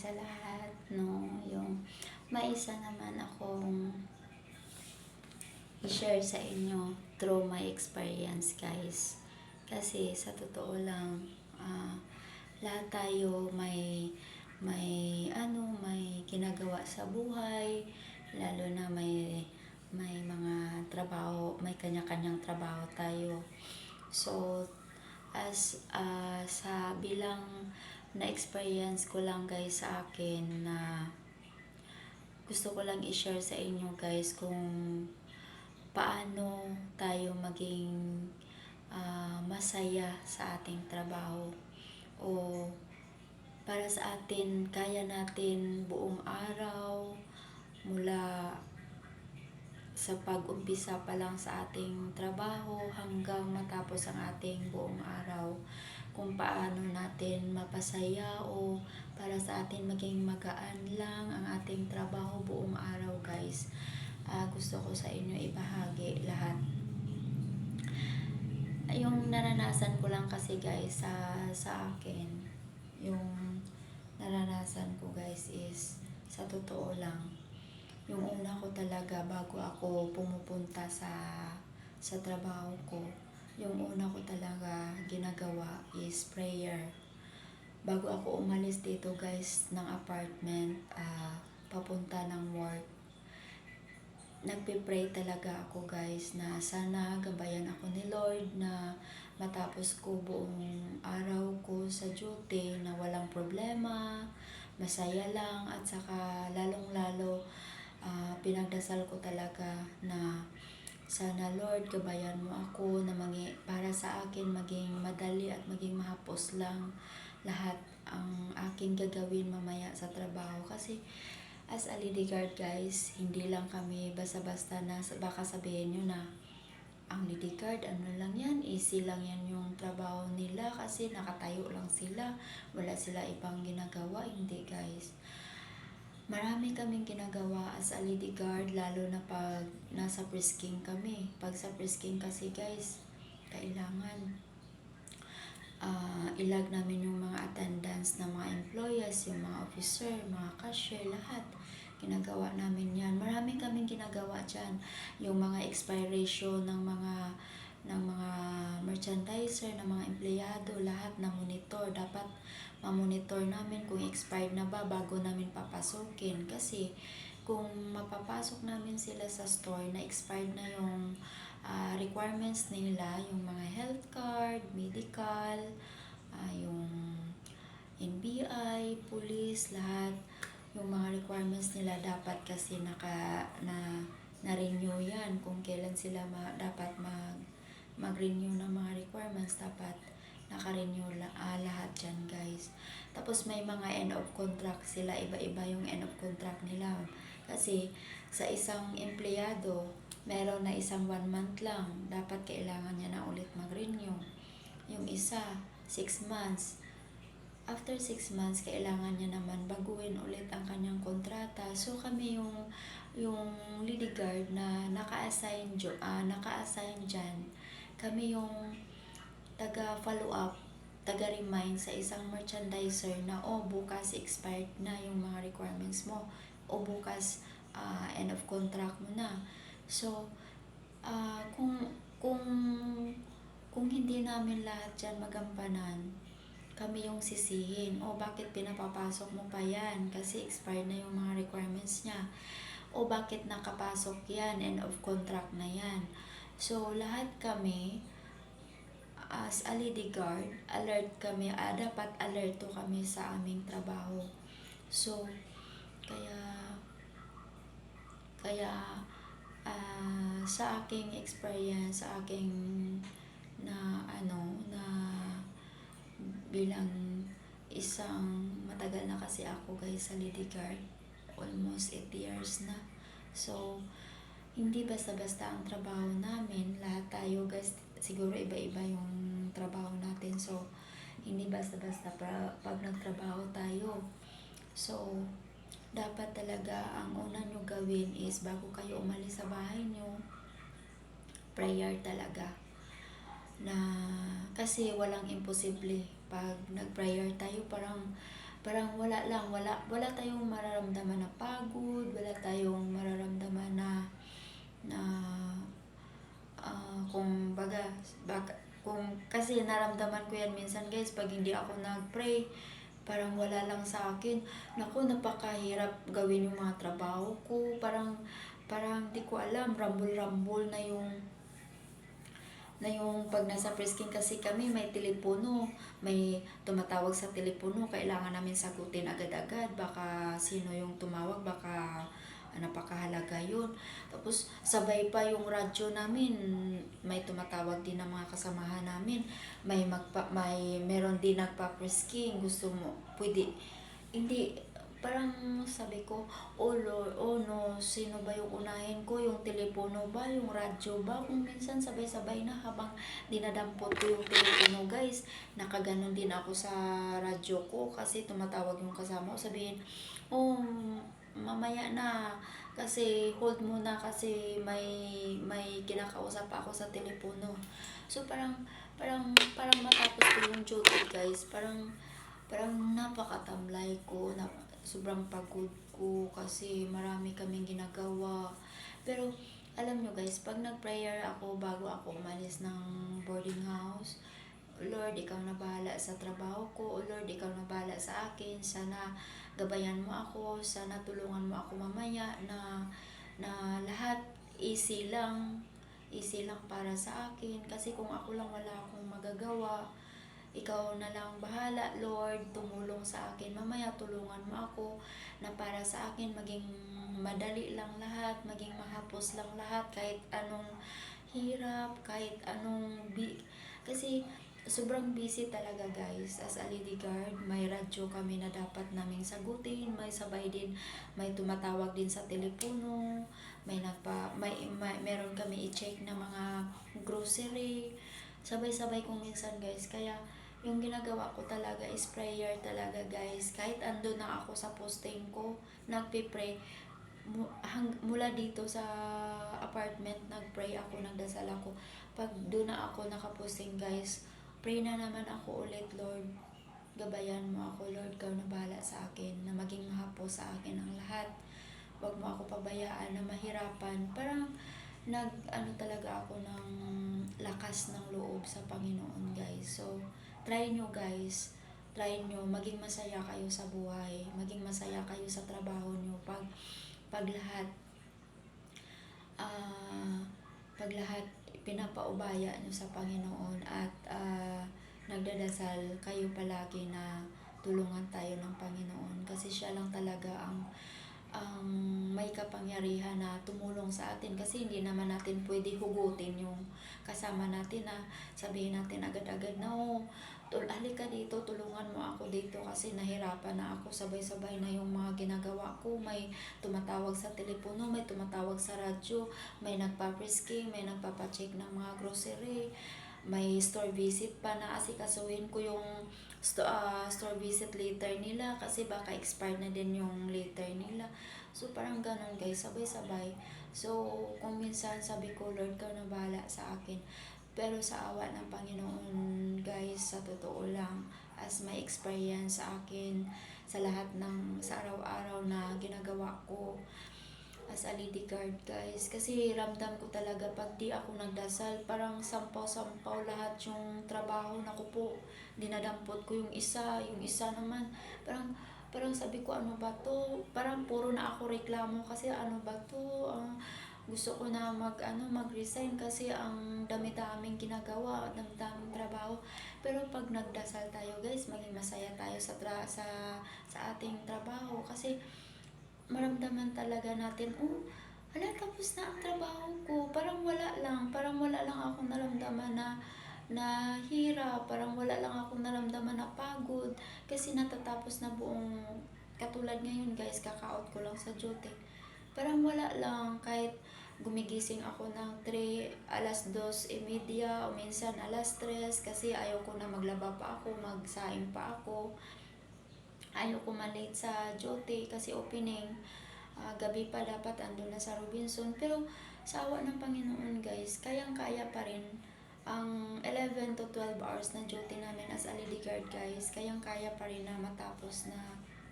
sa lahat, no? Yung may isa naman akong i-share sa inyo through my experience, guys. Kasi sa totoo lang, ah, lahat tayo may may ano, may ginagawa sa buhay, lalo na may may mga trabaho, may kanya-kanyang trabaho tayo. So, as ah, sa bilang na-experience ko lang guys sa akin na gusto ko lang i-share sa inyo guys kung paano tayo maging ah, masaya sa ating trabaho o para sa atin kaya natin buong araw mula sa pag-umpisa pa lang sa ating trabaho hanggang matapos ang ating buong araw kung paano natin mapasaya o para sa atin maging magaan lang ang ating trabaho buong araw guys. Ah, gusto ko sa inyo ibahagi lahat. Yung naranasan ko lang kasi guys sa sa akin yung naranasan ko guys is sa totoo lang yung una ko talaga bago ako pumupunta sa sa trabaho ko yung una ko talaga ginagawa is prayer. Bago ako umalis dito guys ng apartment ah, papunta ng work nagpe-pray talaga ako guys na sana gabayan ako ni Lord na matapos ko buong araw ko sa duty na walang problema, masaya lang at saka lalong-lalo ah, pinagdasal ko talaga na sana Lord gabayan mo ako na mangi, para sa akin maging madali at maging mahapos lang lahat ang aking gagawin mamaya sa trabaho kasi as a lady guard guys, hindi lang kami basta-basta na baka sabihin nyo na ang lady guard, ano lang yan, easy lang yan yung trabaho nila kasi nakatayo lang sila, wala sila ibang ginagawa, hindi guys. Marami kaming ginagawa as a lady guard, lalo na pag nasa presking kami. Pag sa presking kasi guys, kailangan ah ilag namin yung mga attendance ng mga employees, yung mga officer, mga cashier, lahat. Ginagawa namin yan. Marami kaming ginagawa dyan. Yung mga expiration ng mga ng mga merchandiser, ng mga empleyado, lahat na monitor. Dapat ma-monitor namin kung expired na ba bago namin papasukin. Kasi kung mapapasok namin sila sa store na expired na yung ah, requirements nila, yung mga health card, medical, ah, yung NBI, police, lahat, yung mga requirements nila dapat kasi naka na na-renew yan kung kailan sila ma, dapat mag mag-renew ng mga requirements dapat naka-renew ah, lahat dyan guys tapos may mga end of contract sila iba-iba yung end of contract nila kasi sa isang empleyado meron na isang one month lang dapat kailangan niya na ulit mag-renew yung isa 6 months after 6 months, kailangan niya naman baguhin ulit ang kanyang kontrata. So kami yung yung lady guard na naka-assign ah, naka-assign diyan. Kami yung taga follow up, taga remind sa isang merchandiser na oh bukas expired na yung mga requirements mo o bukas ah, end of contract mo na. So ah, kung kung kung hindi namin lahat dyan magampanan, kami yung sisihin. O bakit pinapapasok mo pa yan? Kasi expired na yung mga requirements niya. O bakit nakapasok yan? End of contract na yan. So, lahat kami, as a lady guard, alert kami, ah, dapat alerto kami sa aming trabaho. So, kaya, kaya, ah, sa aking experience, sa aking na ano na bilang isang matagal na kasi ako guys sa lady guard almost 8 years na so hindi basta-basta ang trabaho namin. Lahat tayo guys siguro iba-iba yung trabaho natin. So hindi basta-basta pag nagtrabaho tayo. So dapat talaga ang una nyo gawin is bago kayo umalis sa bahay nyo prayer talaga. Na kasi walang imposible. Pag nag-prayer tayo parang parang wala lang, wala, wala tayong mararamdaman na pagod, wala tayong mararamdaman na, na, ah, kung baga, baga, kung, kasi naramdaman ko yan minsan guys, pag hindi ako nag-pray, parang wala lang sa akin. Naku, napakahirap gawin yung mga trabaho ko. Parang, parang di ko alam, rambol-rambol na yung na yung pag nasa presking kasi kami may telepono, may tumatawag sa telepono, kailangan namin sagutin agad-agad, baka sino yung tumawag, baka napakahalaga yun. Tapos sabay pa yung radyo namin, may tumatawag din ng mga kasamahan namin, may magpa, may meron din nagpa-presking, gusto mo, pwede, hindi, parang sabi ko, oh Lord, oh no, sino ba yung unahin ko? Yung telepono ba? Yung radyo ba? Kung minsan sabay-sabay na habang dinadampot ko yung telepono guys, nakaganon din ako sa radyo ko kasi tumatawag yung kasama ko. Sabihin, oh, mamaya na kasi hold muna kasi may may kinakausap ako sa telepono. So parang parang parang matapos ko yung duty guys, parang parang napakatamlay ko, na, sobrang pagod ko kasi marami kaming ginagawa. Pero alam nyo guys, pag nag-prayer ako bago ako umalis ng boarding house, Lord, ikaw na bahala sa trabaho ko. O Lord, ikaw na bahala sa akin. Sana gabayan mo ako. Sana tulungan mo ako mamaya na, na lahat easy lang. Easy lang para sa akin. Kasi kung ako lang wala akong magagawa, ikaw na lang bahala, Lord, tumulong sa akin. Mamaya tulungan mo ako na para sa akin maging madali lang lahat, maging mahapos lang lahat, kahit anong hirap, kahit anong bi kasi sobrang busy talaga guys. As a lady guard may radyo kami na dapat naming sagutin may sabay din may tumatawag din sa telepono may nagpa may, may meron kami i-check na mga grocery. Sabay-sabay kung minsan guys. Kaya yung ginagawa ko talaga is prayer talaga guys. Kahit ando na ako sa posting ko nagpe-pray mula dito sa apartment nagpray ako nagdasal ako. Pag doon na ako nakaposting guys pray na naman ako ulit Lord. Gabayan mo ako Lord. Ikaw na bahala sa akin na maging mahapos sa akin ang lahat. Wag mo ako pabayaan na mahirapan. Parang nag ano talaga ako ng lakas ng loob sa Panginoon guys. So try nyo guys. Try nyo. Maging masaya kayo sa buhay. Maging masaya kayo sa trabaho nyo. Pag pag lahat ah pag lahat pinapaubaya nyo sa Panginoon at ah, nagdadasal kayo palagi na tulungan tayo ng Panginoon. Kasi siya lang talaga ang ang may kapangyarihan na tumulong sa atin kasi hindi naman natin pwede hugutin yung kasama natin na sabihin natin agad-agad na oh, tul halika dito, tulungan mo ako dito kasi nahirapan na ako sabay-sabay na yung mga ginagawa ko. May tumatawag sa telepono, may tumatawag sa radyo, may nagpa-frisking, may nagpapacheck ng mga grocery, may store visit pa na asikasuhin ko yung sto- ah, store visit later nila kasi baka expired na din yung later nila. So parang ganun guys, sabay-sabay. So kung minsan sabi ko, Lord, ka na bahala sa akin. Pero sa awa ng Panginoon, guys, sa totoo lang, as my experience sa akin, sa lahat ng, sa araw-araw na ginagawa ko, as a lady guard, guys. Kasi ramdam ko talaga, pag di ako nagdasal, parang sampaw-sampaw lahat yung trabaho na ko po. Dinadampot ko yung isa, yung isa naman, parang, parang sabi ko, ano ba to? Parang puro na ako reklamo kasi ano ba to? Ang, gusto ko na mag ano mag-resign kasi ang dami-daming ginagawa, dami-daming trabaho. Pero pag nagdasal tayo, guys, maging masaya tayo sa tra sa sa ating trabaho kasi maramdaman talaga natin, oh, hala, tapos na ang trabaho ko. Parang wala lang, parang wala lang akong naramdaman na na hirap, parang wala lang akong naramdaman na pagod kasi natatapos na buong katulad ngayon guys, kaka-out ko lang sa duty. Parang wala lang kahit gumigising ako ng 3, alas 2.30 o minsan alas 3 kasi ayaw ko na maglaba pa ako, magsaing pa ako. Ayaw ko malate sa duty kasi opening. Ah, gabi pa dapat ando na sa Robinson. Pero sa awa ng Panginoon guys, kayang-kaya pa rin ang 11 to 12 hours na duty namin as a lady God guys, kayang-kaya pa rin na matapos na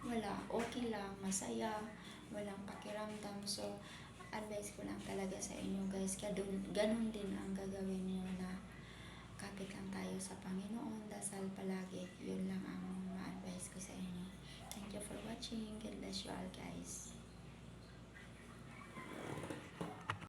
wala, okay lang, masaya, walang pakiramdam. So, advice ko lang talaga sa inyo guys, ganun, ganun din ang gagawin nyo na kapit lang tayo sa Panginoon, dasal palagi. Yun lang ang ma-advise ko sa inyo. For watching. God bless you all guys.